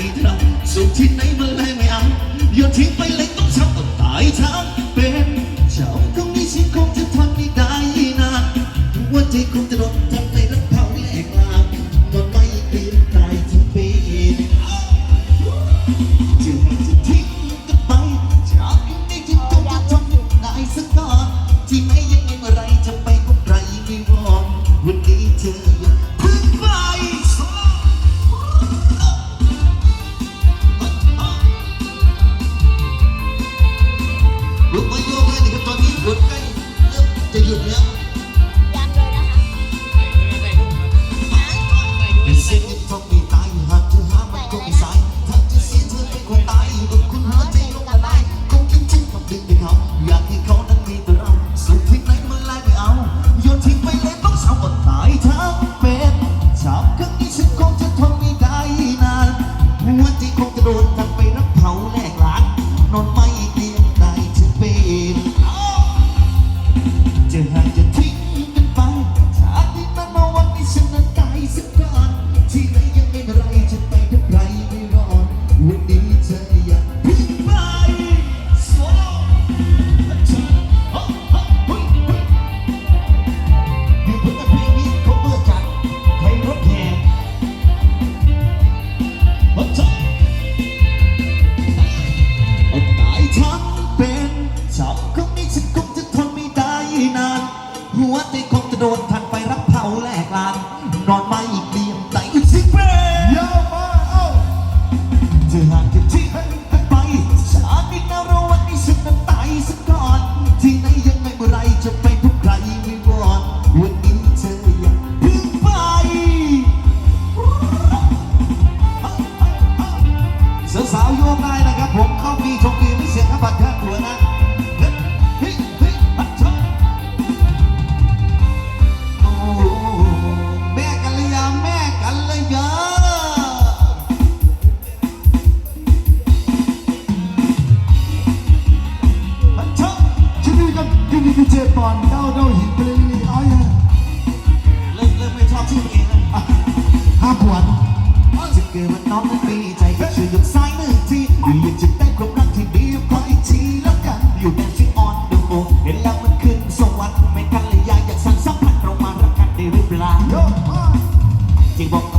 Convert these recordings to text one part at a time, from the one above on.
ปีเราสุขที่ไหนมื่อไรไม่เอาอย่าทิ้งไปเลยต้องช้ำต้องตายทั้งเป็นเจ้าขรงนี้ฉันคงจะทนไม่ได้นานทุกวันใจคงจะโดนทำในรักเผาแหลกลามมันไม่เปลี่ยนตายทั้งปีจึงจะทิ้งกันไปจากนี้ฉันคงจะทนได้สักตอนที่ไม่ โดนทันไปรับเผาแหลกลาน นอนไม่เดียมใจสิเป็นเยอะมากเอ้าจะหาก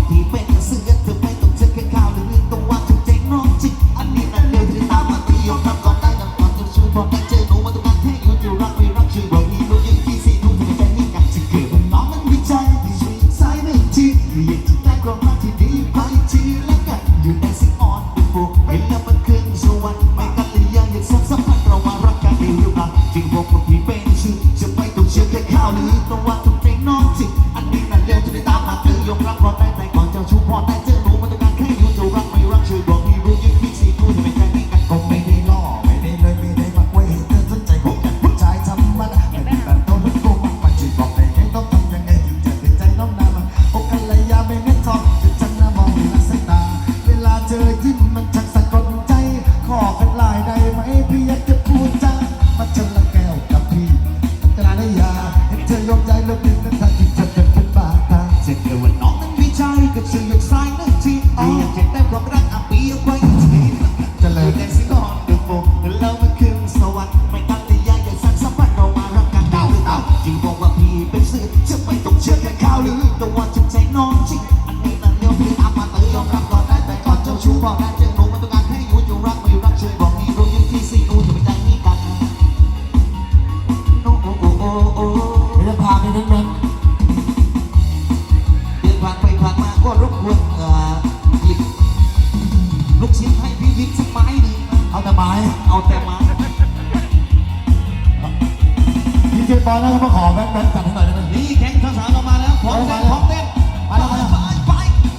พี่เป็นเสื้อเธอไม่ต้องเช็คแค่ข่าวหรือต้องว่าถูกใจน้องจริงอันนี้นั่นเดียวที่ตามมาตียอมรับก่อนได้นำก่อนจะช่วยบอกได้เจอหนูมาต้องการแค่อยู่จะรักไม่รักช่วยบอกอีรู้ยังที่สี่รู้ที่ใจนี่กันจะเกิดวันน้องมันวิจัยที่ช่วยสายหนึ่งทีอยากจะได้ความรักที่ดีไปทีแล้วกันอยู่ในสิ่งอ่อนดูโฟเห็นแล้วมันขึ้นสวรรค์ไม่กันเลยยังอยากสัมสัมผัสเรามารักกันได้หรือเปล่าจริงบอกกับพี่เป็นชื่อจะไม่ต้องเชื่อแค่ข่าวหรือต้องว่าถูกใจน้องจริงอันนี้นั่นเดียวที่ตามมาเธอ ยกรับก่อนได้ใจก่อนเจ้าชู้พอแต่เจอ วรรค์ไม่ตั้งแต่ยังอยากสั่งสัมผัสเรามารักกันได้หรือเปล่าจริงบอกว่าพี่เป็นสื่อจะไม่ต้องเชื่อแค่ข่าวหรือแต่ว่าจุดใจน้องจริงอันนี้นั่นเดียวที่ตามมาเตยยอมรับก่อนได้แต่ก่อนเจ้าชู้บอกได้เจอหนูมันต้องการให้อยู่อยู่รักไม่รักเช่วยบอกพี่รู้ยังที่สี่รู้จะไม่ใจนี้กันโอ้โอ้โอ้โอ้โอ้เรื่องพาไปทั้งนั้นเดินผ่านไปผ่านมาก็รบกวนเอ่อหยิบลูกชิ้นให้พี่วิทย์สักไม้หนึ่งเอาแต่ไม้เอาแต่ไม้ จปอนแล้วมาขอแบงค์แบงค์จัดให้หน่อยได้ไหมนี่แข่งสาวๆเรามาแล้วพร้อมเต้นพร้อมเต้นไปไปวไปไป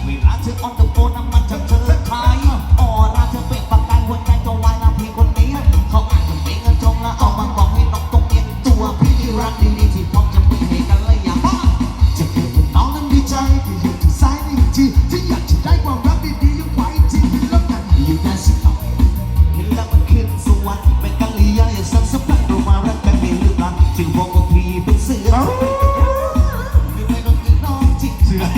เวลาเธอออนเดอะโฟนน้ำมันจะเธอขายออราเธอเป็นประกันหัวใจจะวายนะพี่คนนี้ เขาอาจจะเป็นเงินจงแล้วเอามาบอกให้น้องตรงเนี้ยตัวพี่รักดีๆที่พร้อมจะมีให้กันเลยอย่าบ้าจะเกิดเป็นน้องนั้นดีใจที่อยู่ที่ซ้ายนี่ทีที่อยากจะได้ความรักดีๆยังไว้ที่พี่รักกันอยู่ได้สิค